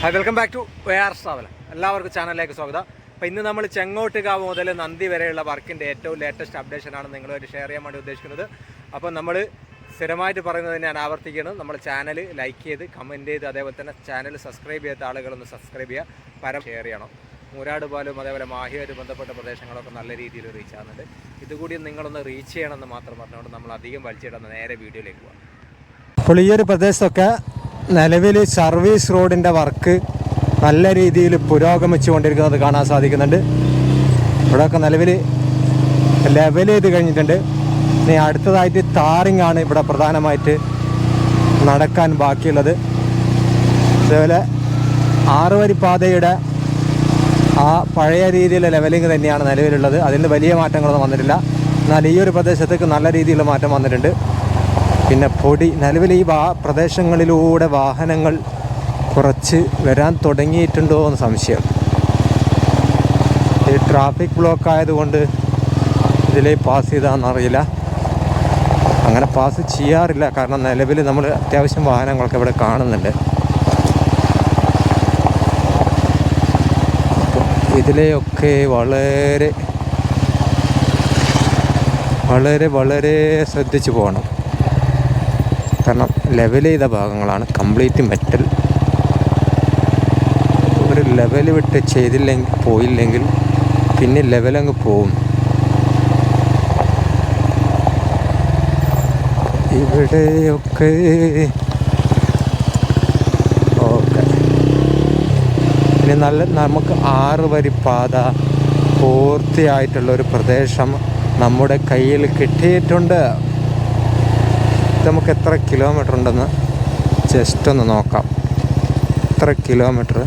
Hi welcome back to we are travel എല്ലാവർക്കും ചാനലിലേക്ക് സ്വാഗതം. അപ്പോൾ ഇന്ന് നമ്മൾ ചെങ്ങോട്ടുകാവ് മുതൽ നന്ദി വരെയുള്ള വർക്കിന്റെ ഏറ്റവും ലേറ്റസ്റ്റ് അപ്ഡേഷനാണ് നിങ്ങളുമായിട്ട് ഷെയർ ചെയ്യാൻ വേണ്ടി ഉദ്ദേശിക്കുന്നത്. അപ്പോൾ നമ്മൾ സ്ഥിരമായിട്ട് പറയുന്നത് ഞാൻ ആവർത്തിക്കണം നമ്മൾ ചാനൽ ലൈക്ക് ചെയ്ത് കമന്റ് ചെയ്ത് അതേപോലെ തന്നെ ചാനൽ സബ്സ്ക്രൈബ് ചെയ്ത ആളുകളൊന്ന് സബ്സ്ക്രൈബ് ചെയ്യുക. പരം ഷെയർ ചെയ്യണം. മൂരാട് പാലും അതേപോലെ മാഹിയുമായിട്ട് ബന്ധപ്പെട്ട പ്രദേശങ്ങളൊക്കെ നല്ല രീതിയിൽ റീച്ച് ആകുന്നുണ്ട് ഇതുകൂടി നിങ്ങളൊന്ന് റീച്ച് ചെയ്യണമെന്ന് മാത്രം പറഞ്ഞുകൊണ്ട് നമ്മൾ അധികം വലിച്ചിടുന്ന നേരെ വീഡിയോയിലേക്ക് പോകാം അപ്പോൾ ഈ ഒരു പ്രദേശത്തൊക്കെ നിലവിൽ സർവീസ് റോഡിന്റെ വർക്ക് നല്ല രീതിയിൽ പുരോഗമിച്ചു കൊണ്ടിരിക്കുന്നത് കാണാൻ സാധിക്കുന്നുണ്ട്. ഇവിടെയൊക്കെ നിലവിൽ ലെവൽ ചെയ്ത് കഴിഞ്ഞിട്ടുണ്ട്. ഇനി അടുത്തതായിട്ട് താറിങ് ആണ് ഇവിടെ പ്രധാനമായിട്ട് നടക്കാൻ ബാക്കിയുള്ളത്. അതേപോലെ ആറ് വരി പാതയുടെ ആ പഴയ രീതിയിലെ ലെവലിംഗ് തന്നെയാണ് നിലവിലുള്ളത്. അതിന് വലിയ മാറ്റങ്ങളൊന്നും വന്നിട്ടില്ല. എന്നാൽ ഈ ഒരു പ്രദേശത്തേക്ക് നല്ല രീതിയിലുള്ള മാറ്റം വന്നിട്ടുണ്ട്. പിന്നെ പൊടി നിലവിൽ ഈ വാ പ്രദേശങ്ങളിലൂടെ വാഹനങ്ങൾ കുറച്ച് വരാൻ തുടങ്ങിയിട്ടുണ്ടോ എന്ന് സംശയം. ഈ ട്രാഫിക് ബ്ലോക്ക് ആയതുകൊണ്ട് ഇതിലേ പാസ് ചെയ്താണെന്നറിയില്ല അങ്ങനെ പാസ് ചെയ്യാറില്ല. കാരണം നിലവിൽ നമ്മൾ അത്യാവശ്യം വാഹനങ്ങളൊക്കെ ഇവിടെ കാണുന്നുണ്ട്. ഇതിലെയൊക്കെ വളരെ വളരെ വളരെ ശ്രദ്ധിച്ചു പോകണം. കാരണം ലെവൽ ചെയ്ത ഭാഗങ്ങളാണ് കംപ്ലീറ്റ് മെറ്റൽ ഒരു ലെവൽ വിട്ട് ചെയ്തില്ലെങ്കിൽ പോയില്ലെങ്കിൽ പിന്നെ ലെവൽ അങ്ങ് പോവും ഇവിടെയൊക്കെ ഓക്കെ. ഇനി നല്ല നമുക്ക് ആറ് വരി പാത പൂർത്തിയായിട്ടുള്ള ഒരു പ്രദേശം നമ്മുടെ കയ്യിൽ കിട്ടിയിട്ടുണ്ട്. നമുക്ക് എത്ര കിലോമീറ്റർ ഉണ്ടെന്ന് ജസ്റ്റ് ഒന്ന് നോക്കാം. എത്ര കിലോമീറ്റർ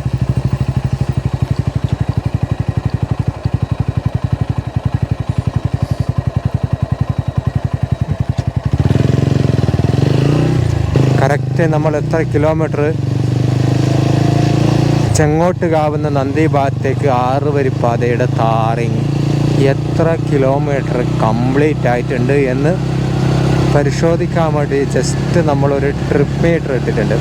കറക്റ്റ് നമ്മൾ എത്ര കിലോമീറ്റർ ചെങ്ങോട്ടുകാവുന്ന നന്ദി ഭാഗത്തേക്ക് ആറ് വരിപ്പാതയുടെ താറിങ്. എത്ര കിലോമീറ്റർ കംപ്ലീറ്റ് ആയിട്ടുണ്ട് എന്ന് പരിശോധിക്കാൻ വേണ്ടി ജസ്റ്റ് നമ്മളൊരു ട്രിപ്പ് മീറ്റർ ഇട്ടിട്ടുണ്ട്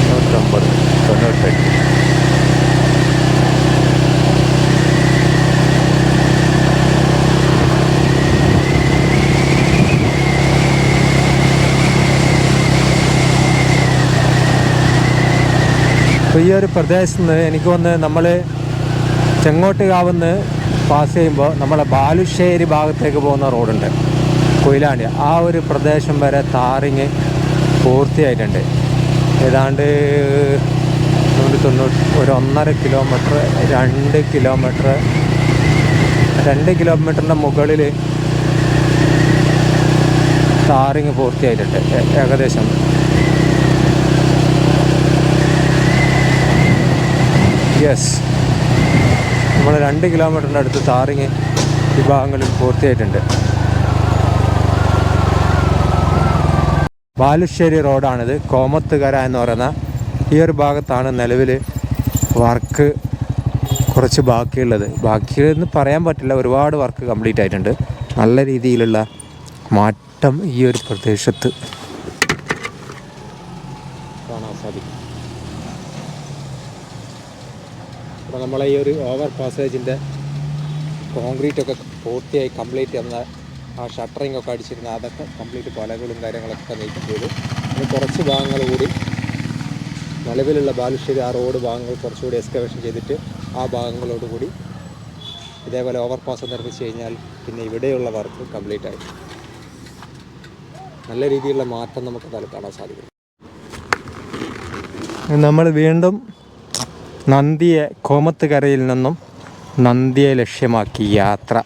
തൊണ്ണൂറ്റൊമ്പത് തൊണ്ണൂറ്റെട്ട് അപ്പോൾ ഈ ഒരു പ്രദേശത്ത് നിന്ന് എനിക്ക് വന്ന് നമ്മൾ ചെങ്ങോട്ടുകാവുന്ന് പാസ് ചെയ്യുമ്പോൾ നമ്മളെ ബാലുശ്ശേരി ഭാഗത്തേക്ക് പോകുന്ന റോഡുണ്ട്. കൊയിലാണ്ടി. ആ ഒരു പ്രദേശം വരെ താറിങ് പൂർത്തിയായിട്ടുണ്ട്. ഏതാണ്ട് നൂറ്റി തൊണ്ണൂറ്റി ഒരു ഒന്നര കിലോമീറ്റർ രണ്ട് കിലോമീറ്റർ രണ്ട് കിലോമീറ്ററിന്റെ മുകളിൽ താറിങ് പൂർത്തിയായിട്ടുണ്ട്. ഏകദേശം യെസ് നമ്മൾ രണ്ട് കിലോമീറ്ററിന്റെ അടുത്ത് താറിങ് വിഭാഗങ്ങളിൽ പൂർത്തിയായിട്ടുണ്ട്. ബാലുശ്ശേരി റോഡാണിത്. കോമത്തുകര എന്ന് പറയുന്ന ഈ ഒരു ഭാഗത്താണ് നിലവിൽ വർക്ക് കുറച്ച് ബാക്കിയുള്ളത്. ബാക്കിയെന്ന് പറയാൻ പറ്റില്ല. ഒരുപാട് വർക്ക് കംപ്ലീറ്റ് ആയിട്ടുണ്ട്. നല്ല രീതിയിലുള്ള മാറ്റം ഈ ഒരു പ്രദേശത്ത് കാണാൻ സാധിക്കും അപ്പോൾ നമ്മളെ ഈ ഒരു ഓവർ പാസേജിന്റെ കോൺക്രീറ്റ് ഒക്കെ പൂർത്തിയായി കംപ്ലീറ്റ് ചെയ്യുന്ന ആ ഷട്ടറിംഗ് ഒക്കെ അടിച്ചിരുന്ന അതൊക്കെ കംപ്ലീറ്റ് പലകളും കാര്യങ്ങളൊക്കെ നീക്കം ചെയ്തു. ഇനി കുറച്ച് ഭാഗങ്ങൾ കൂടി നിലവിലുള്ള ബാലുശ്ശേരി ആ റോഡ് ഭാഗങ്ങൾ കുറച്ചുകൂടി എക്സ്കവേഷൻ ചെയ്തിട്ട് ആ ഭാഗങ്ങളോടുകൂടി ഇതേപോലെ ഓവർ പാസ് നിർമ്മിച്ച് കഴിഞ്ഞാൽ പിന്നെ ഇവിടെയുള്ള വർക്ക് കംപ്ലീറ്റ് ആയി. നല്ല രീതിയിലുള്ള മാറ്റം നമുക്ക് അതിൽ കാണാൻ സാധിക്കും നമ്മൾ വീണ്ടും നന്ദിയെ കോമത്തുകരയിൽ നിന്നും നന്ദിയെ ലക്ഷ്യമാക്കി യാത്ര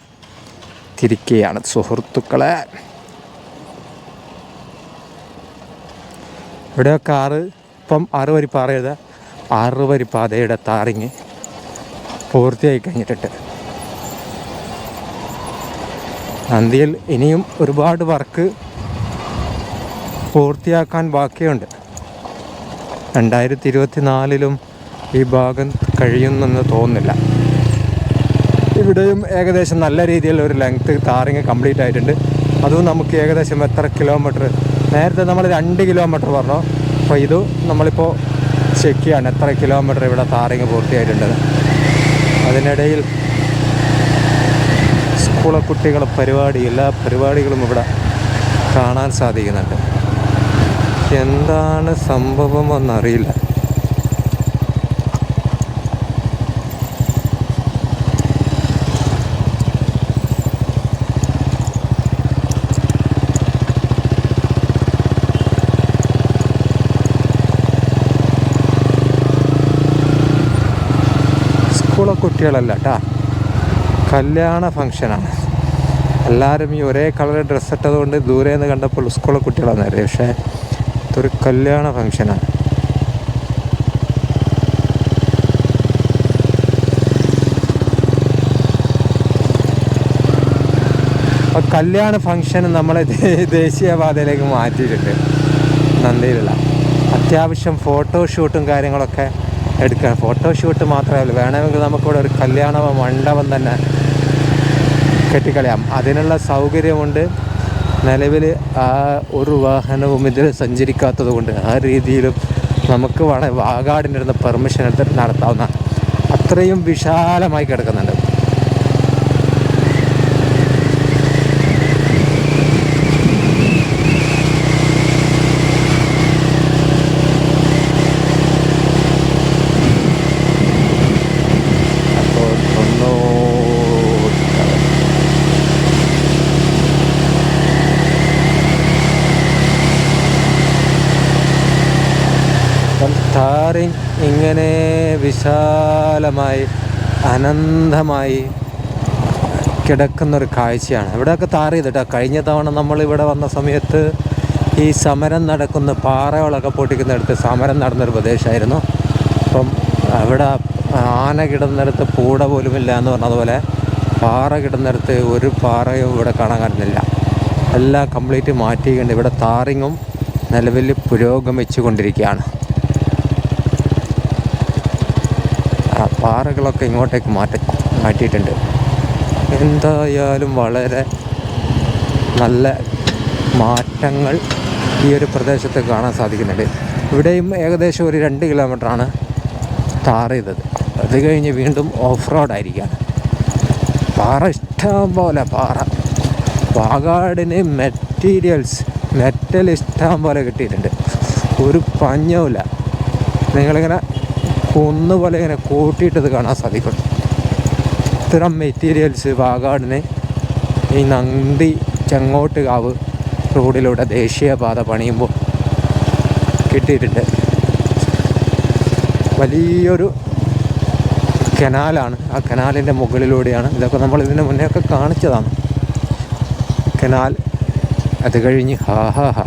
തിരിക്കുകയാണ് സുഹൃത്തുക്കളെ. ഇവിടെയൊക്കെ ആറ് ഇപ്പം ആറ് വരി പാറയുടെ ആറ് വരി പാതയുടെ താറിങ് പൂർത്തിയായി കഴിഞ്ഞിട്ടുണ്ട്. നന്ദിയിൽ ഇനിയും ഒരുപാട് വർക്ക് പൂർത്തിയാക്കാൻ ബാക്കിയുണ്ട്. രണ്ടായിരത്തി ഇരുപത്തി നാലിലും ഈ ഭാഗം കഴിയുന്നെന്ന് തോന്നുന്നില്ല. ഇവിടെയും ഏകദേശം നല്ല രീതിയിൽ ഒരു ലെങ്ത്ത് താറിങ് കംപ്ലീറ്റ് ആയിട്ടുണ്ട്. അതും നമുക്ക് ഏകദേശം എത്ര കിലോമീറ്റർ നേരത്തെ നമ്മൾ രണ്ട് കിലോമീറ്റർ പറഞ്ഞു. അപ്പോൾ ഇത് നമ്മളിപ്പോൾ ചെക്ക് ചെയ്യാണ് എത്ര കിലോമീറ്റർ ഇവിടെ താറിങ് പൂർത്തിയായിട്ടുണ്ടെന്ന്. അതിനിടയിൽ സ്കൂളെ കുട്ടികളെ പരിപാടി എല്ലാ പരിപാടികളും ഇവിടെ കാണാൻ സാധിക്കുന്നുണ്ട്. എന്താണ് സംഭവം എന്നറിയില്ല സ്കൂളെ കുട്ടികളല്ല കേട്ടാ കല്യാണ ഫങ്ഷനാണ് എല്ലാവരും ഈ ഒരേ കളർ ഡ്രസ്സ് ഇട്ടതുകൊണ്ട് ദൂരെ നിന്ന് കണ്ടപ്പോൾ സ്കൂളിലെ കുട്ടികളാണ് നേരെ പക്ഷേ ഇതൊരു കല്യാണ അപ്പോൾ കല്യാണ ഫങ്ഷൻ നമ്മളെ ദേശീയപാതയിലേക്ക് മാറ്റിയിട്ടുണ്ട്. നന്ദിയിലുള്ള. അത്യാവശ്യം ഫോട്ടോഷൂട്ടും കാര്യങ്ങളൊക്കെ എടുക്കാൻ ഫോട്ടോഷൂട്ട് മാത്രമല്ല വേണമെങ്കിൽ നമുക്കിവിടെ ഒരു കല്യാണ മണ്ഡപം തന്നെ കെട്ടിക്കളയാം. അതിനുള്ള സൗകര്യമുണ്ട്. നിലവിൽ ആ ഒരു വാഹനവും ഇതിൽ സഞ്ചരിക്കാത്തത് കൊണ്ട് ആ രീതിയിലും നമുക്ക് വളരെ വാഗാടിന്റെ അടുത്ത് പെർമിഷൻ എടുത്ത് നടത്താവുന്ന അത്രയും വിശാലമായി കിടക്കുന്നുണ്ട് അപ്പോൾ തൊണ്ണൂറ് അപ്പം ടാറിങ് ഇങ്ങനെ വിശാലമായി അനന്തമായി കിടക്കുന്നൊരു കാഴ്ചയാണ്. ഇവിടെയൊക്കെ താറി കേട്ടോ കഴിഞ്ഞ തവണ നമ്മൾ ഇവിടെ വന്ന സമയത്ത് ഈ സമരം നടക്കുന്ന പാറകളൊക്കെ പൊട്ടിക്കുന്നിടത്ത് സമരം നടന്നൊരു പ്രദേശമായിരുന്നു. അപ്പം അവിടെ ആന കിടന്നിടത്ത് പൂട പോലുമില്ല എന്ന് പറഞ്ഞതുപോലെ പാറ കിടന്നിടത്ത് ഒരു പാറയും ഇവിടെ കാണാൻ കാണുന്നില്ല എല്ലാം കംപ്ലീറ്റ് മാറ്റിയിട്ടുണ്ട്. ഇവിടെ താറിങ്ങും നിലവിൽ പുരോഗമിച്ചു കൊണ്ടിരിക്കുകയാണ് പാറകളൊക്കെ ഇങ്ങോട്ടേക്ക് മാറ്റി മാറ്റിയിട്ടുണ്ട്. എന്തായാലും വളരെ നല്ല മാറ്റങ്ങൾ ഈ ഒരു പ്രദേശത്ത് കാണാൻ സാധിക്കുന്നുണ്ട്. ഇവിടെയും ഏകദേശം ഒരു രണ്ട് കിലോമീറ്ററാണ് ടാർ ചെയ്തത്. അത് കഴിഞ്ഞ് വീണ്ടും ഓഫ് റോഡായിരിക്കുകയാണ് പാറ ഇഷ്ടം പോലെ പാറ. പാകാടിന് മെറ്റീരിയൽസ് മെറ്റൽ ഇഷ്ടം പോലെ കിട്ടിയിട്ടുണ്ട്. ഒരു പഞ്ഞവുമില്ല. നിങ്ങളിങ്ങനെ കുന്ന് പോലെ ഇങ്ങനെ കൂട്ടിയിട്ടത് കാണാൻ സാധിക്കും ഇത്തരം മെറ്റീരിയൽസ് വാഗാടിന് ഈ നന്ദി ചെങ്ങോട്ടുകാവ് റോഡിലൂടെ ദേശീയപാത പണിയുമ്പോൾ കിട്ടിയിട്ടുണ്ട്. വലിയൊരു കനാലാണ്. ആ കനാലിന്റെ മുകളിലൂടെയാണ്. ഇതൊക്കെ നമ്മൾ ഇതിന് മുന്നേ ഒക്കെ കാണിച്ചതാണ്. കനാൽ അത് കഴിഞ്ഞ് ഹാ ഹാ ഹാ.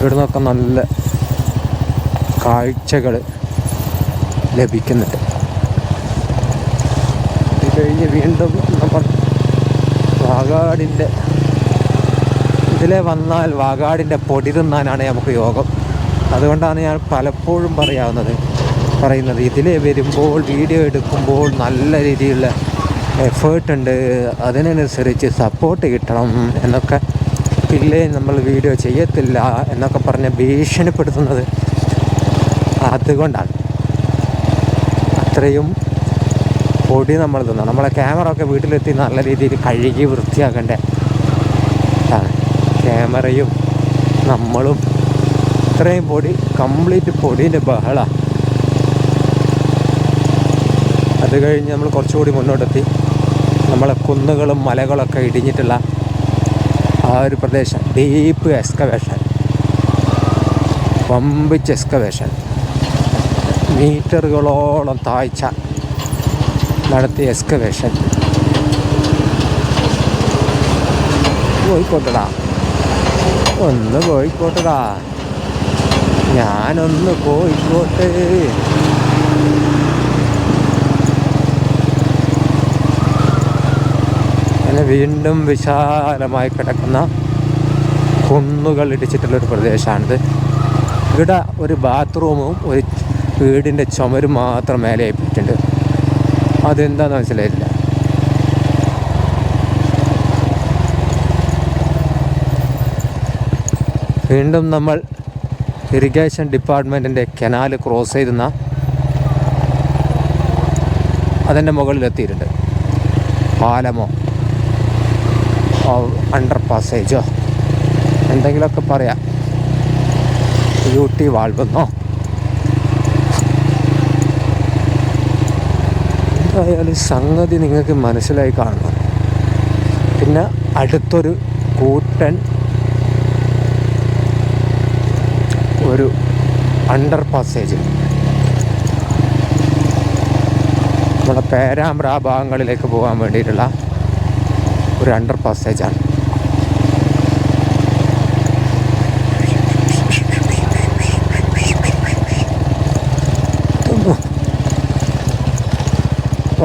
ഇവിടുന്നൊക്കെ നല്ല കാഴ്ചകൾ ലഭിക്കുന്നുണ്ട് ഇത് കഴിഞ്ഞ് വീണ്ടും നമ്മൾ വാഗാടിന്റെ ഇതിലെ വന്നാൽ വാഗാടിന്റെ പൊടി തിന്നാനാണ് നമുക്ക് യോഗം. അതുകൊണ്ടാണ് ഞാൻ പലപ്പോഴും പറയാവുന്നത് പറയുന്നത്. ഇതിലെ വരുമ്പോൾ വീഡിയോ എടുക്കുമ്പോൾ നല്ല രീതിയിലുള്ള എഫേർട്ട് ഉണ്ട്. അതിനനുസരിച്ച് സപ്പോർട്ട് കിട്ടണം എന്നൊക്കെ. ഇല്ലേ നമ്മൾ വീഡിയോ ചെയ്യത്തില്ല എന്നൊക്കെ പറഞ്ഞ് ഭീഷണിപ്പെടുത്തുന്നത് അതുകൊണ്ടാണ്. അത്രയും പൊടി നമ്മൾ തിന്നണം നമ്മളെ ക്യാമറ ഒക്കെ വീട്ടിലെത്തി നല്ല രീതിയിൽ കഴുകി വൃത്തിയാക്കണ്ടേ? ക്യാമറയും നമ്മളും ഇത്രയും പൊടി കംപ്ലീറ്റ് പൊടീന്റെ ബഹള. അത് കഴിഞ്ഞ് നമ്മൾ കുറച്ചുകൂടി മുന്നോട്ടെത്തി. നമ്മളെ കുന്നുകളും മലകളൊക്കെ ഇടിഞ്ഞിട്ടുള്ള ആ ഒരു പ്രദേശം. ഡീപ്പ് എക്സ്കവേഷൻ വമ്പിച്ച് എക്സ്കവേഷൻ മീറ്ററുകളോളം താഴ്ച നടത്തിയ എക്സ്കവേഷൻ പോയിക്കോട്ടടാ. ഒന്ന് പോയിക്കോട്ടടാ. ഞാനൊന്ന് പോയിക്കോട്ടെ. അങ്ങനെ വീണ്ടും വിശാലമായി കിടക്കുന്ന കുന്നുകൾ ഇടിച്ചിട്ടുള്ളൊരു പ്രദേശമാണിത്. ഇവിടെ ഒരു ബാത്റൂമും ഒരു വീടിന്റെ ചുമര് മാത്രം മേലെ ഏൽപ്പിച്ചിട്ടുണ്ട്. അതെന്താണെന്ന് മനസ്സിലായില്ല വീണ്ടും നമ്മൾ ഇറിഗേഷൻ ഡിപ്പാർട്ട്മെന്റിന്റെ കനാല് ക്രോസ് ചെയ്തുന്ന അതിന്റെ മുകളിലെത്തിയിട്ടുണ്ട്. പാലമോ? അണ്ടർ പാസേജോ എന്തെങ്കിലുമൊക്കെ പറയാം. യു വാൾവെന്നോ എന്തായാലും സംഗതി നിങ്ങൾക്ക് മനസ്സിലായി കാണണം. പിന്നെ അടുത്തൊരു കൂട്ടൻ ഒരു അണ്ടർ പാസേജ് നമ്മുടെ പേരാമ്പ്ര ഭാഗങ്ങളിലേക്ക് പോകാൻ വേണ്ടിയിട്ടുള്ള ഒരു അണ്ടർ പാസേജാണ്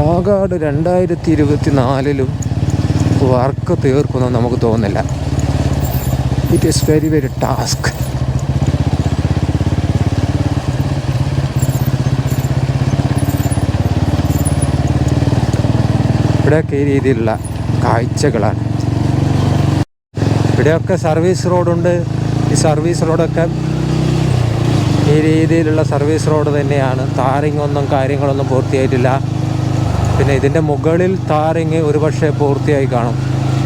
പാകാട് രണ്ടായിരത്തി ഇരുപത്തി നാലിലും വർക്ക് തീർക്കുമെന്ന് നമുക്ക് തോന്നുന്നില്ല. It is very very task ഇവിടെയൊക്കെ ഈ രീതിയിലുള്ള കാഴ്ചകളാണ്. ഇവിടെയൊക്കെ സർവീസ് റോഡുണ്ട് ഈ സർവീസ് റോഡൊക്കെ ഈ രീതിയിലുള്ള സർവീസ് റോഡ് തന്നെയാണ്. താറിങ്ങൊന്നും കാര്യങ്ങളൊന്നും പൂർത്തിയായിട്ടില്ല. പിന്നെ ഇതിന്റെ മുകളിൽ താറിങ് ഒരുപക്ഷെ പൂർത്തിയായി കാണും.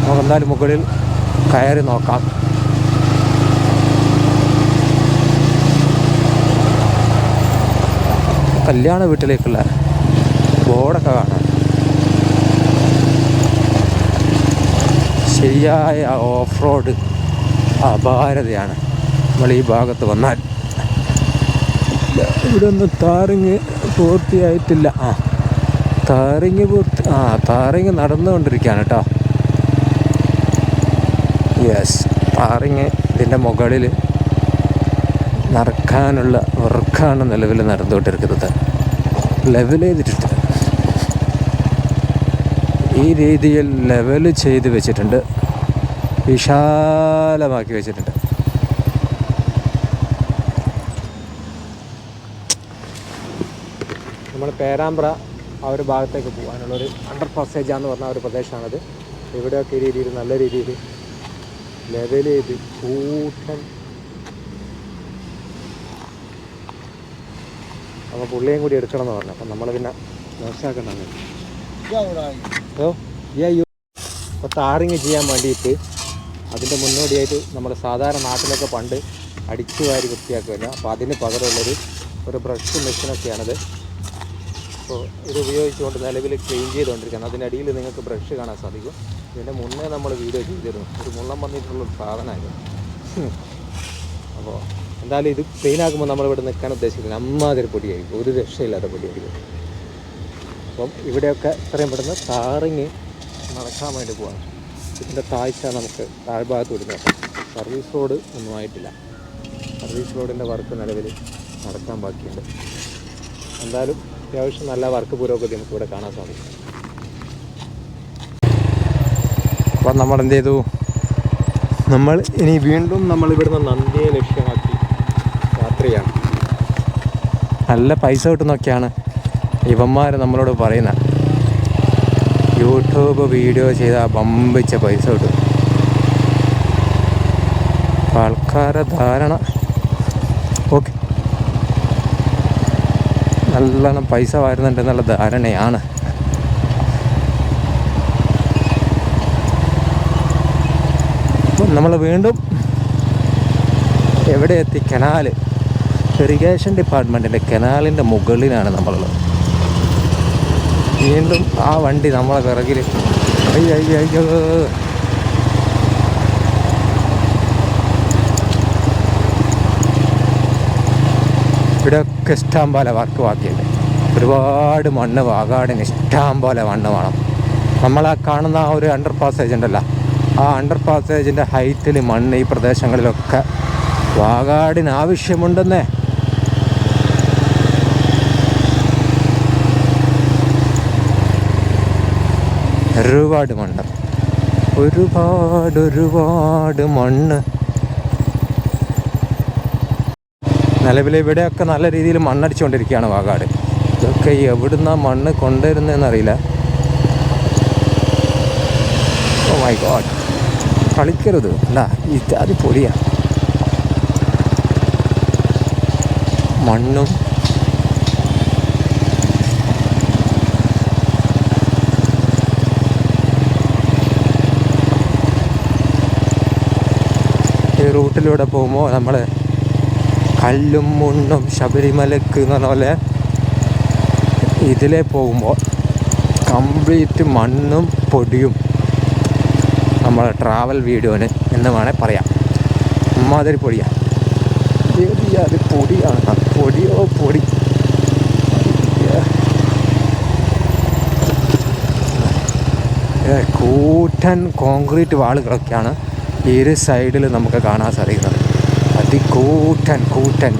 നമുക്ക് എന്തായാലും മുകളിൽ കയറി നോക്കാം. കല്യാണ വീട്ടിലേക്കുള്ള ബോർഡൊക്കെ കാണാം. ശരിയായ ഓഫ് റോഡ് അപാരതയാണ്. നമ്മൾ ഈ ഭാഗത്ത് വന്നാൽ. ഇവിടെ ഒന്നും താറിങ് പൂർത്തിയായിട്ടില്ല. ആ. താറിങ് പൂർത്തി ആ താറിങ് നടന്നുകൊണ്ടിരിക്കുകയാണ് കേട്ടോ. യെസ് താറിങ് ഇതിന്റെ മുകളിൽ നടക്കാനുള്ള വർക്കാണ് നിലവിൽ നടന്നുകൊണ്ടിരിക്കുന്നത്. ലെവൽ ചെയ്തിട്ടുണ്ട്. ഈ രീതിയിൽ ലെവൽ ചെയ്ത് വെച്ചിട്ടുണ്ട്. വിശാലമാക്കി വെച്ചിട്ടുണ്ട്. നമ്മൾ പേരാമ്പ്ര ആ ഒരു ഭാഗത്തേക്ക് പോകാനുള്ള ഒരു അണ്ടർ പാസേജാന്ന് പറഞ്ഞ ഒരു പ്രദേശമാണത്. ഇവിടെയൊക്കെ രീതിയിൽ നല്ല രീതിയിൽ ലെവൽ ചെയ്ത് കൂട്ടൻ അപ്പോൾ പുള്ളിയും കൂടി എടുക്കണം എന്ന് പറഞ്ഞു. അപ്പം നമ്മൾ പിന്നെ മനസ്സിലാക്കണം ഓ യാ യു അപ്പോൾ താറിങ് ചെയ്യാൻ വേണ്ടിയിട്ട് അതിന്റെ മുന്നോടിയായിട്ട് നമ്മൾ സാധാരണ നാട്ടിലൊക്കെ പണ്ട് അടിച്ചു വാരി വൃത്തിയാക്കുമല്ലോ അപ്പോൾ അതിന് പകരമുള്ളൊരു ഒരു ബ്രഷ് മെഷീനൊക്കെയാണിത് അപ്പോൾ ഇത് ഉപയോഗിച്ചുകൊണ്ട് നിലവിൽ ക്ലീൻ ചെയ്തുകൊണ്ടിരിക്കുകയാണ്. അതിനടിയിൽ നിങ്ങൾക്ക് ബ്രഷ് കാണാൻ സാധിക്കും. ഇതിന്റെ മുന്നേ നമ്മൾ വീഡിയോ ചെയ്തിരുന്നു. ഒരു മുള്ളം വന്നിട്ടുള്ള ഒരു സാധനമായിരുന്നു. അപ്പോൾ എന്തായാലും ഇത് ക്ലീൻ നമ്മളിവിടെ നിൽക്കാൻ ഉദ്ദേശിക്കുന്നത് അമ്മാതിരി പൊടിയായിരിക്കും. ഒരു രക്ഷയില്ലാത്ത പൊടിയായിരിക്കും. അപ്പം ഇവിടെയൊക്കെ ഇത്രയും പെട്ടെന്ന് താറിങ് നടക്കാൻ വേണ്ടി പോവാണ്. ഇതിന്റെ താഴ്ച നമുക്ക് താഴ്ഭാഗത്ത് വിടുന്നത് സർവീസ് റോഡ് ഒന്നും ആയിട്ടില്ല. സർവീസ് റോഡിന്റെ വർക്ക് നിലവിൽ നടക്കാൻ ബാക്കിയുണ്ട്. എന്തായാലും അത്യാവശ്യം നല്ല വർക്ക് പുരോഗതി നമുക്ക് ഇവിടെ കാണാൻ സാധിക്കും. അപ്പം നമ്മൾ എന്ത് ചെയ്തു? നമ്മൾ ഇനി വീണ്ടും നമ്മൾ ഇവിടുന്ന് നന്ദിയെ ലക്ഷ്യമാക്കി യാത്രയാണ്. നല്ല പൈസ കിട്ടുന്നൊക്കെയാണ് ഇവന്മാർ നമ്മളോട് പറയുന്നത് യൂട്യൂബ് വീഡിയോ ചെയ്താൽ പമ്പിച്ച പൈസ കിട്ടും. ആൾക്കാരെ ധാരണ നല്ലോണം പൈസ വരുന്നുണ്ട് എന്നുള്ള ധാരണയാണ് നമ്മൾ വീണ്ടും എവിടെ എത്തി? കനാല് ഇറിഗേഷൻ ഡിപ്പാർട്ട്മെന്റിന്റെ കനാലിന്റെ മുകളിലാണ് നമ്മളുള്ളത്. വീണ്ടും ആ വണ്ടി നമ്മളെ പിറകിൽ അയ്യോ അയ്യോ അയ്യോ ഇവിടെയൊക്കെ ഇഷ്ടം പോലെ വർക്ക് ബാക്കിയുണ്ട്. ഒരുപാട് മണ്ണ് വാകാടിന് ഇഷ്ടം പോലെ മണ്ണ് വേണം. ആ കാണുന്ന ആ ഒരു അണ്ടർ പാസേജ് ഉണ്ടല്ലോ. ആ അണ്ടർ പാസേജിന്റെ ഹൈറ്റിൽ മണ്ണ് ഈ പ്രദേശങ്ങളിലൊക്കെ വാകാടിന് ആവശ്യമുണ്ടെന്നേ. ഒരുപാട് മണ്ണ്. ഒരുപാട് ഒരുപാട് മണ്ണ്. നിലവിൽ ഇവിടെയൊക്കെ നല്ല രീതിയിൽ മണ്ണടിച്ചുകൊണ്ടിരിക്കുകയാണ് വാകാട് ഇതൊക്കെ എവിടുന്ന മണ്ണ് കൊണ്ടുവരുന്നതെന്ന് അറിയില്ല ഓ മൈ ഗോഡ് കളിക്കരുത്. അല്ല ഇത്യാദി പൊടിയാണ് മണ്ണും ഈ റൂട്ടിലൂടെ പോകുമ്പോൾ നമ്മൾ കല്ലും മണ്ണും ശബരിമലക്ക് എന്ന് പറഞ്ഞ പോലെ ഇതിലേ പോകുമ്പോൾ കംപ്ലീറ്റ് മണ്ണും പൊടിയും നമ്മളെ ട്രാവൽ വീഡിയോന് എന്ന് വേണേൽ പറയാം. അമ്മാതിരി പൊടിയാണ് അത് പൊടിയാണ്? പൊടിയോ പൊടി? കൂറ്റൻ കോൺക്രീറ്റ് വാളുകളൊക്കെയാണ് ഇരു സൈഡിൽ നമുക്ക് കാണാൻ സാധിക്കുന്നത്. അതികൂറ്റൻ കൂട്ടൻ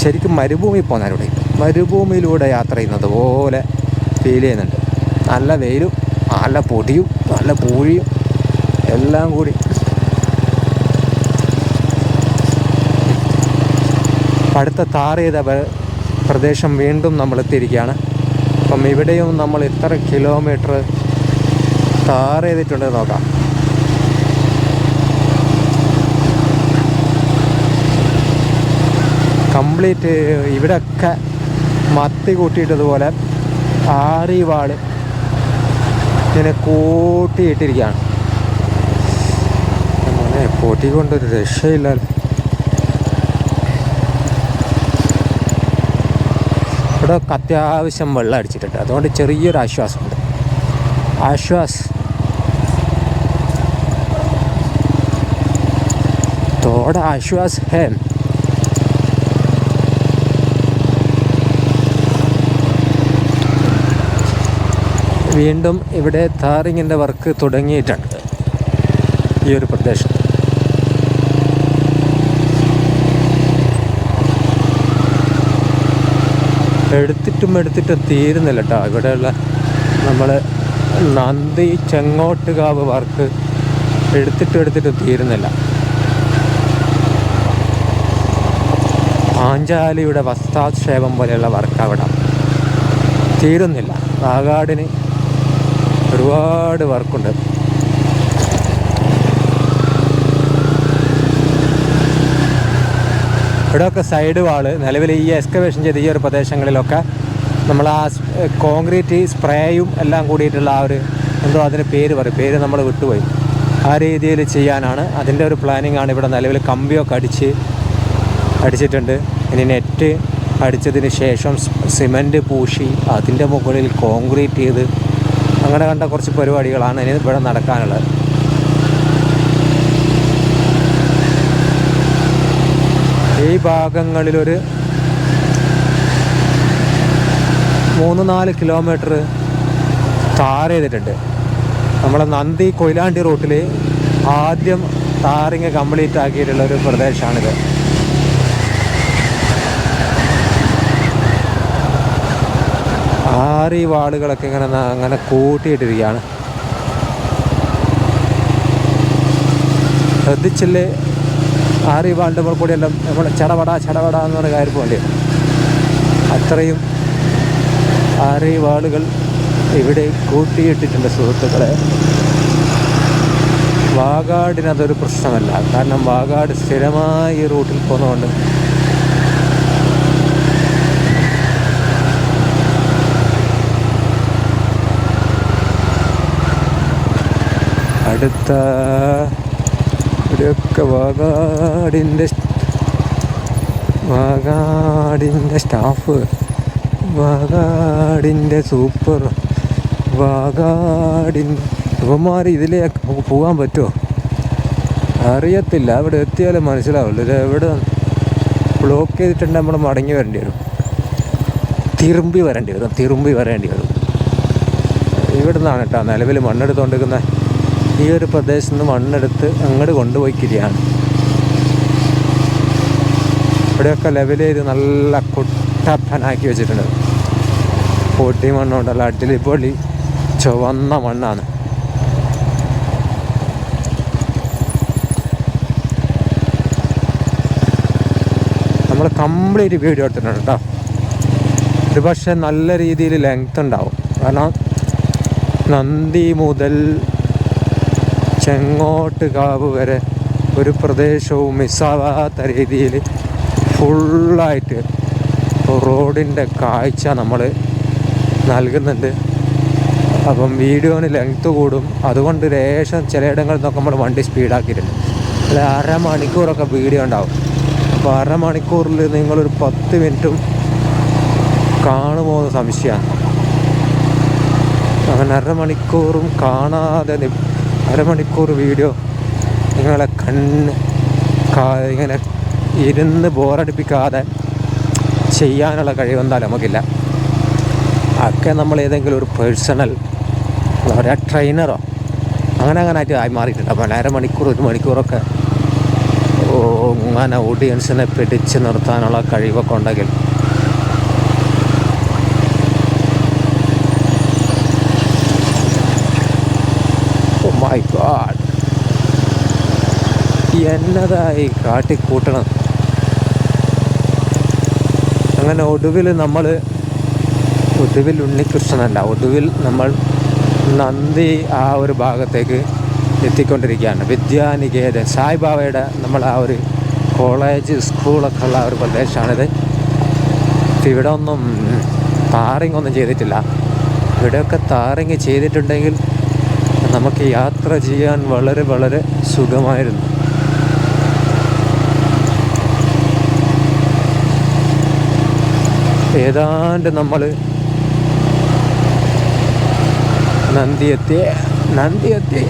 ശരിക്കും മരുഭൂമി പോകുന്നവരുടെ മരുഭൂമിയിലൂടെ യാത്ര ചെയ്യുന്നത് പോലെ ഫീൽ ചെയ്യുന്നുണ്ട്. നല്ല വെയിലും നല്ല പൊടിയും നല്ല പൂഴിയും എല്ലാം കൂടി. അടുത്ത താർ ചെയ്ത പ്രദേശം വീണ്ടും നമ്മൾ എത്തിയിരിക്കുകയാണ്. അപ്പം ഇവിടെയും നമ്മൾ ഇത്ര കിലോമീറ്റർ താർ ചെയ്തിട്ടുണ്ട് നോക്കാം. കംപ്ലീറ്റ് ഇവിടെയൊക്കെ മത്തി കൂട്ടിയിട്ടതുപോലെ ആറി വാൾ ഇങ്ങനെ കൂട്ടിയിട്ടിരിക്കുകയാണ്. അങ്ങനെ പൊടി കൊണ്ടൊരു രക്ഷയില്ലല്ലോ ഇവിടെ അത്യാവശ്യം വെള്ളം അടിച്ചിട്ടുണ്ട്. അതുകൊണ്ട് ചെറിയൊരു ആശ്വാസമുണ്ട്. ആശ്വാസ്. തോടെ ആശ്വാസ് ഹേ. വീണ്ടും ഇവിടെ താറിങ്ങിന്റെ വർക്ക് തുടങ്ങിയിട്ടുണ്ട് ഈ ഒരു പ്രദേശത്ത്. എടുത്തിട്ടും എടുത്തിട്ടും തീരുന്നില്ല കേട്ടോ ഇവിടെയുള്ള നമ്മൾ നന്ദി ചെങ്ങോട്ടുകാവ് വർക്ക് എടുത്തിട്ടും എടുത്തിട്ടും തീരുന്നില്ല. പാഞ്ചാലിയുടെ വസ്താക്ഷേപം പോലെയുള്ള വർക്ക് അവിടെ തീരുന്നില്ല. വാഗാടിന് ഒരുപാട് വർക്കുണ്ട്. ഇവിടെയൊക്കെ സൈഡ് വാൾ നിലവിൽ ഈ എക്സ്കവേഷൻ ചെയ്ത ഈ ഒരു പ്രദേശങ്ങളിലൊക്കെ നമ്മൾ ആ കോൺക്രീറ്റ് സ്പ്രേയും എല്ലാം കൂടിയിട്ടുള്ള ആ ഒരു എന്തോ അതിന് പേര് പറയും. പേര് നമ്മൾ വിട്ടുപോയി. ആ രീതിയിൽ ചെയ്യാനാണ്. അതിന്റെ ഒരു പ്ലാനിങ് ആണ് ഇവിടെ നിലവിൽ കമ്പിയൊക്കെ അടിച്ച് അടിച്ചിട്ടുണ്ട്. ഇനി നെറ്റ് അടിച്ചതിന് ശേഷം സിമന്റ് പൂശി അതിന്റെ മുകളിൽ കോൺക്രീറ്റ് ചെയ്ത് അങ്ങനെ കണ്ട കുറച്ച് പരിപാടികളാണ് ഇനി ഇവിടെ നടക്കാനുള്ളത്. ഈ ഭാഗങ്ങളിലൊരു മൂന്ന് നാല് കിലോമീറ്റർ ടാർ ചെയ്തിട്ടുണ്ട്. നമ്മളെ നന്ദി കൊയിലാണ്ടി റൂട്ടിൽ ആദ്യം താറിങ് കംപ്ലീറ്റ് ആക്കിയിട്ടുള്ള ഒരു പ്രദേശമാണിത് ആറ് വാളുകളൊക്കെ ഇങ്ങനെ അങ്ങനെ കൂട്ടിയിട്ടിരിക്കുകയാണ്. ശ്രദ്ധിച്ചില്ലേ? ആറ് വാളിന്റെ മുകളിൽ കൂടി എല്ലാം നമ്മൾ ചടപട ചടപട എന്ന് പറഞ്ഞ കാര്യം പോലെ. അത്രയും ആറ് വാളുകൾ ഇവിടെ കൂട്ടിയിട്ടിട്ടുണ്ട് സുഹൃത്തുക്കളെ. വാഗാടിനതൊരു പ്രശ്നമല്ല. കാരണം വാഗാട് സ്ഥിരമായി റൂട്ടിൽ പോകുന്നതുകൊണ്ട് അടുത്ത ഇവിടെയൊക്കെ വാഗാടിന്റെ വാഗാടിന്റെ സ്റ്റാഫ്. വാഗാടിന്റെ സൂപ്പർ. വാഗാടിന്റെ ഇവന്മാർ ഇതിലേ പോകാൻ പറ്റുമോ അറിയത്തില്ല. അവിടെ എത്തിയാലേ മനസ്സിലാവുള്ളൂ ഇത് എവിടെ ബ്ലോക്ക് ചെയ്തിട്ടുണ്ട് നമ്മൾ മടങ്ങി വരേണ്ടി വരും. തിരുമ്പി വരേണ്ടി വരും. തിരുമ്പി വരേണ്ടി വരും. ഇവിടെ നിന്നാണ് കേട്ടോ നിലവിൽ മണ്ണെടുത്തുകൊണ്ടിരിക്കുന്ന ഈ ഒരു പ്രദേശത്ത് നിന്ന് മണ്ണെടുത്ത് അങ്ങോട്ട് കൊണ്ടുപോയിക്കിരിയാണ് ഇവിടെയൊക്കെ ലെവൽ ചെയ്ത് നല്ല കുട്ടപ്പനാക്കി വെച്ചിട്ടുണ്ട് പൊട്ടി മണ്ണുണ്ടല്ലോ അടിലിപ്പൊളി ചുവന്ന മണ്ണാണ്. നമ്മൾ കംപ്ലീറ്റ് വീഡിയോ എടുത്തിട്ടുണ്ട് കേട്ടോ ഇത് പക്ഷേ നല്ല രീതിയിൽ ലെങ്ത് ഉണ്ടാവും. കാരണം നന്ദി മുതൽ ചെങ്ങോട്ട് കാവ് വരെ ഒരു പ്രദേശവും മിസ്സാവാത്ത രീതിയിൽ ഫുള്ളായിട്ട് റോഡിന്റെ കാഴ്ച നമ്മൾ നൽകുന്നുണ്ട്. അപ്പം വീഡിയോന് ലെങ്ത്ത് കൂടും. അതുകൊണ്ട് ലേശം ചിലയിടങ്ങളിൽ നിന്നൊക്കെ നമ്മൾ വണ്ടി സ്പീഡാക്കിയിട്ടുണ്ട്. അല്ല അരമണിക്കൂറൊക്കെ വീഡിയോ ഉണ്ടാവും. അപ്പോൾ അരമണിക്കൂറിൽ നിങ്ങളൊരു പത്ത് മിനിറ്റും കാണുമോ എന്ന് സംശയമാണ്. അങ്ങനെ അരമണിക്കൂറും കാണാതെ അരമണിക്കൂർ വീഡിയോ നിങ്ങളെ കണ്ണ് ഇങ്ങനെ ഇരുന്ന് ബോറടിപ്പിക്കാതെ ചെയ്യാനുള്ള കഴിവെന്തായാലും നമുക്കില്ല. ഒക്കെ നമ്മൾ ഏതെങ്കിലും ഒരു പേഴ്സണൽ എന്താ പറയുക ട്രെയിനറോ അങ്ങനെ അങ്ങനെ ആയിട്ട് ആയി മാറിയിട്ടുണ്ട്. അപ്പോൾ അരമണിക്കൂർ ഒരു മണിക്കൂറൊക്കെ ഓ, അങ്ങനെ ഓഡിയൻസിനെ പിടിച്ച് നിർത്താനുള്ള കഴിവൊക്കെ ഉണ്ടെങ്കിൽ മൈ ഗാഡ് എന്നതായി കാട്ടിക്കൂട്ടണം. അങ്ങനെ ഒടുവിൽ നമ്മൾ ഒടുവിൽ ഉണ്ണികൃഷ്ണനല്ല ഒടുവിൽ നമ്മൾ നന്ദി ആ ഒരു ഭാഗത്തേക്ക് എത്തിക്കൊണ്ടിരിക്കുകയാണ്. വിദ്യാനികേതൻ സായിബാബയുടെ നമ്മൾ ആ ഒരു കോളേജ് സ്കൂളൊക്കെ ഉള്ള ഒരു പ്രദേശമാണിത്. ഇവിടെ ഒന്നും താറിങ് ഒന്നും ചെയ്തിട്ടില്ല. ഇവിടെയൊക്കെ താറിങ് ചെയ്തിട്ടുണ്ടെങ്കിൽ നമുക്ക് യാത്ര ചെയ്യാൻ വളരെ വളരെ സുഖമായിരുന്നു. ഏതാണ്ട് നമ്മൾ നന്ദി എത്തി നന്ദി എത്തി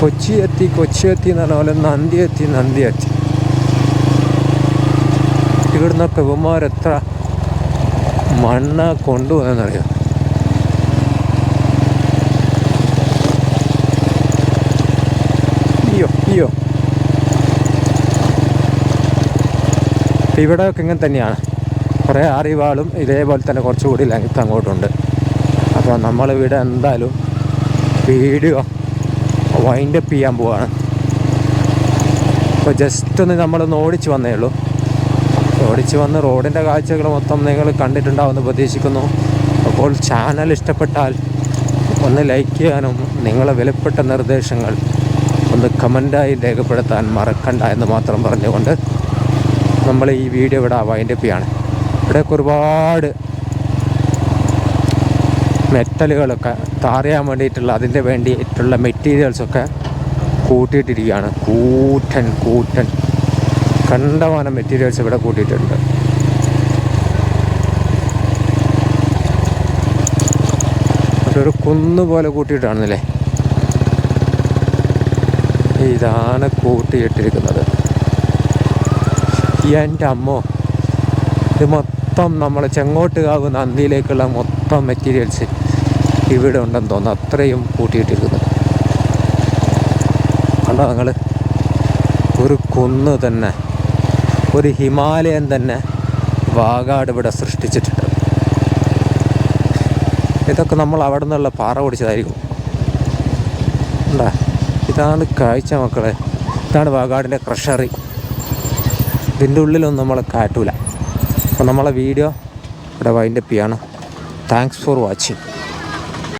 കൊച്ചി എത്തി കൊച്ചി എത്തി എന്ന് പറഞ്ഞ പോലെ നന്ദി എത്തി നന്ദി എത്തി ഇവിടുന്നൊക്കെ ഇവന്മാരെത്ര മണ്ണ കൊണ്ടുപോകുന്നറിയാം അയ്യോ. ഇവിടെയൊക്കെ ഇങ്ങനെ തന്നെയാണ്. കുറേ അറിവാളും ഇതേപോലെ തന്നെ കുറച്ചുകൂടി ലെങ്ത്ത് അങ്ങോട്ടുണ്ട്. അപ്പോൾ നമ്മൾ ഇവിടെ എന്തായാലും വീഡിയോ വൈൻഡപ്പ് ചെയ്യാൻ പോവാണ്. അപ്പോൾ ജസ്റ്റ് ഒന്ന് നമ്മളൊന്ന് ഓടിച്ച് വന്നേ ഉള്ളൂ. ഓടിച്ച് വന്ന് റോഡിന്റെ കാഴ്ചകൾ മൊത്തം നിങ്ങൾ കണ്ടിട്ടുണ്ടാവുമെന്ന് പ്രതീക്ഷിക്കുന്നു. അപ്പോൾ ചാനൽ ഇഷ്ടപ്പെട്ടാൽ ഒന്ന് ലൈക്ക് ചെയ്യാനും നിങ്ങളെ വിലപ്പെട്ട നിർദ്ദേശങ്ങൾ ഒന്ന് കമന്റായി രേഖപ്പെടുത്താൻ മറക്കണ്ട എന്ന് മാത്രം പറഞ്ഞുകൊണ്ട് നമ്മൾ ഈ വീഡിയോ ഇവിടെ വൈൻഡപ്പ് ചെയ്യാണ് ഇവിടെയൊക്കെ ഒരുപാട് മെറ്റലുകളൊക്കെ താറിയാൻ വേണ്ടിയിട്ടുള്ള അതിന്റെ വേണ്ടിയിട്ടുള്ള മെറ്റീരിയൽസൊക്കെ കൂട്ടിയിട്ടിരിക്കുകയാണ്. കൂറ്റൻ കൂറ്റൻ കണ്ടമാനം മെറ്റീരിയൽസ് ഇവിടെ കൂട്ടിയിട്ടുണ്ട്. ഒരു കുന്നുപോലെ കൂട്ടിയിട്ടാണെന്നില്ലേ? ഇതാണ് കൂട്ടിയിട്ടിരിക്കുന്നത്. എന്റെ അമ്മോ ഇത് മൊത്തം നമ്മൾ ചെങ്ങോട്ടുകാവ് നന്ദിയിലേക്കുള്ള മൊത്തം മെറ്റീരിയൽസ് ഇവിടെ ഉണ്ടെന്ന് തോന്നുന്നു. അത്രയും കൂട്ടിയിട്ടിരിക്കുന്നത്. കണ്ടോ നിങ്ങൾ ഒരു കുന്ന് തന്നെ ഒരു ഹിമാലയം തന്നെ വാഗാട് ഇവിടെ സൃഷ്ടിച്ചിട്ടുണ്ട്. ഇതൊക്കെ നമ്മൾ അവിടെ നിന്നുള്ള പാറ പൊടിച്ചതായിരിക്കും ഇതാണ് കാഴ്ച മക്കളെ. ഇതാണ് വാഗാടിന്റെ ക്രഷറി ഇതിന്റെ ഉള്ളിലൊന്നും നമ്മളെ കാറ്റൂല അപ്പോൾ നമ്മളെ വീഡിയോ ഇവിടെ വൈൻഡപ്പ് ചെയ്യാണ്. Thanks for watching